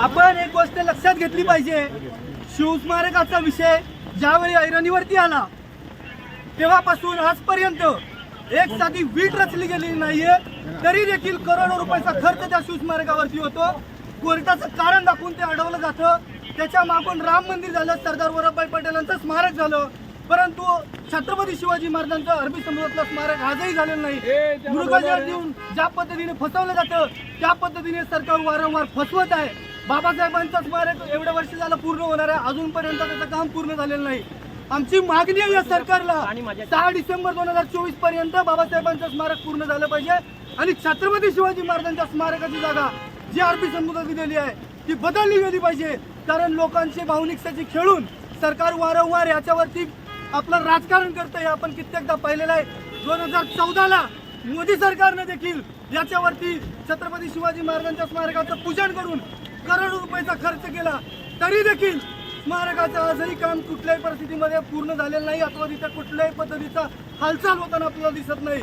आपण एक गोष्ट लक्षात घेतली पाहिजे. शिवस्मारकाचा विषय ज्यावेळी ऐरणीवरती आला तेव्हापासून आजपर्यंत एक साधी वीट रचली गेलेली नाहीये. तरी देखील करोडो रुपयाचा खर्च त्या शिवस्मारकावरती होतो. कोर्टाचं कारण दाखवून ते अडवलं जातं. त्याच्या मागून राम मंदिर झालं सरदार वल्लभभाई पटेलांचं स्मारक झालं. परंतु छत्रपती शिवाजी महाराजांचं अरबी समुद्रातलं स्मारक आजही झालेलं नाही. मृगजळ देऊन ज्या पद्धतीने फसवलं जातं त्या पद्धतीने सरकार वारंवार फसवत आहे. बाबासाहेबांचं स्मारक एवढ्या वर्ष झालं पूर्ण होणार आहे. अजूनपर्यंत त्याचं काम पूर्ण झालेलं नाही. आमची मागणी आहे या सरकारला. सहा डिसेंबर दोन हजार चोवीसपर्यंत बाबासाहेबांचं स्मारक पूर्ण झालं पाहिजे आणि छत्रपती शिवाजी महाराजांच्या स्मारकाची जागा जी अरबी समुद्रात दिलेली आहे ती बदलली गेली पाहिजे. कारण लोकांची भावनिकतेची खेळून सरकार वारंवार याच्यावरती आपलं राजकारण करतं हे आपण कित्येकदा पाहिलेलं आहे. दोन हजार चौदाला मोदी सरकारने देखील याच्यावरती छत्रपती शिवाजी महाराजांच्या स्मारकाचं पूजन करून करोडो रुपयाचा खर्च केला. तरी देखील स्मारकाचं आजही काम कुठल्याही परिस्थितीमध्ये पूर्ण झालेलं नाही. अथवा तिथे कुठल्याही पद्धतीचा हालचाल होताना आपल्याला दिसत नाही.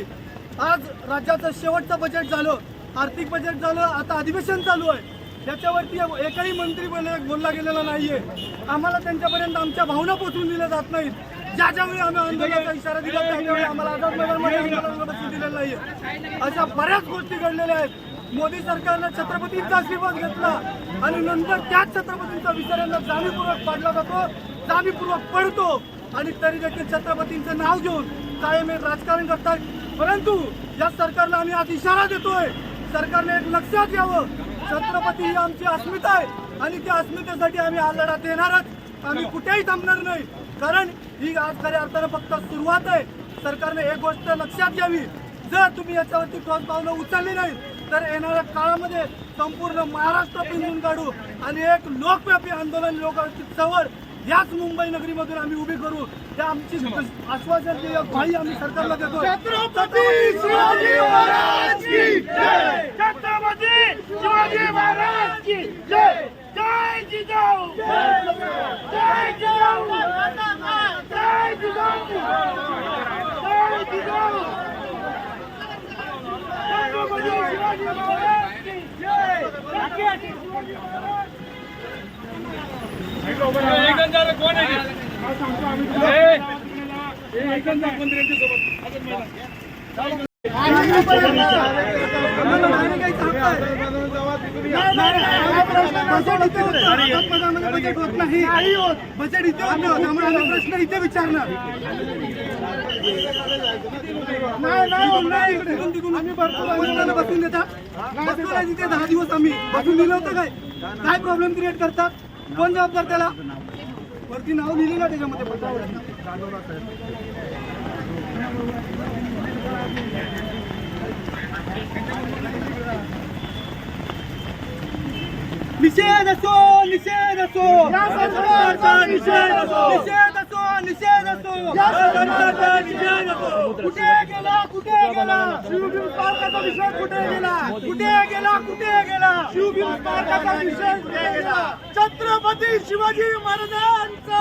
आज राज्याचं शेवटचं बजेट झालं. आर्थिक बजेट झालं. आता अधिवेशन चालू आहे. त्याच्यावरती एकही मंत्री बोलले बोलला गेलेला नाहीये. आम्हाला त्यांच्यापर्यंत आमच्या भावना पोचवून दिल्या जात नाहीत. ज्या ज्यावेळी आम्ही आंदोलनाचा इशारा दिला त्यावेळी आम्हाला आझादनगरमध्ये आंदोलनाला बसून दिलेलं नाहीये. अशा बऱ्याच गोष्टी घडलेल्या आहेत. मोदी सरकारनं छत्रपतींचा आशीर्वाद घेतला आणि नंतर त्याच छत्रपतींचा विचारांना जाणीवपूर्वक पाडला जातो जाणीवपूर्वक पडतो आणि तरी देखील छत्रपतींचं नाव घेऊन कायम हे राजकारण करतात. परंतु या सरकारला आम्ही आज इशारा देतोय. सरकारने एक लक्षात यावं छत्रपती ही आमची अस्मिता आहे आणि त्या अस्मितेसाठी आम्ही हा लढा देणारच आम्ही कुठेही थांबणार नाही. कारण ही आज खऱ्या अर्थानं फक्त सुरुवात आहे. सरकारने एक गोष्ट लक्षात घ्यावी. जर तुम्ही याच्यावरती ठोस पावलं उचलली नाही तर येणाऱ्या काळामध्ये संपूर्ण महाराष्ट्र पिंजून काढू आणि एक लोकव्यापी आंदोलन लोकांची चवळ याच मुंबई नगरीमधून आम्ही उभी करू. त्या आमची आश्वासन जी ग्वाही आम्ही सरकारला देतो. महाराज जय! छत्रपती शिवाजी महाराज की जय! जय जिजाऊ जय जिजाऊ जय जिजाऊ जय जिजाऊ छत्रपती शिवाजी महाराज जय छत्रपती शिवाजी महाराज बजेट होत नाही. बजेट इथे होत. त्यामुळे आम्ही प्रश्न इथे विचारणार. नाही नाही होत नाही. इकडे आम्ही भरपूर बसून देतात. तिथे दहा दिवस आम्ही. बसून दिलं होतं काय? काय प्रॉब्लेम क्रिएट करतात? कोण जबाबदार त्याला? वरती नाव लिहिली ना त्याच्यामध्ये. निषेध असो निषेध असो. निषेध असो निषेध असो निषेध असो. कुठे गेला कुठे गेला शिवभीम विषय कुठे गेला कुठे गेला कुठे गेला शिवभीम स्मारकाचा विषय कुठे गेला छत्रपती शिवाजी महाराजांचा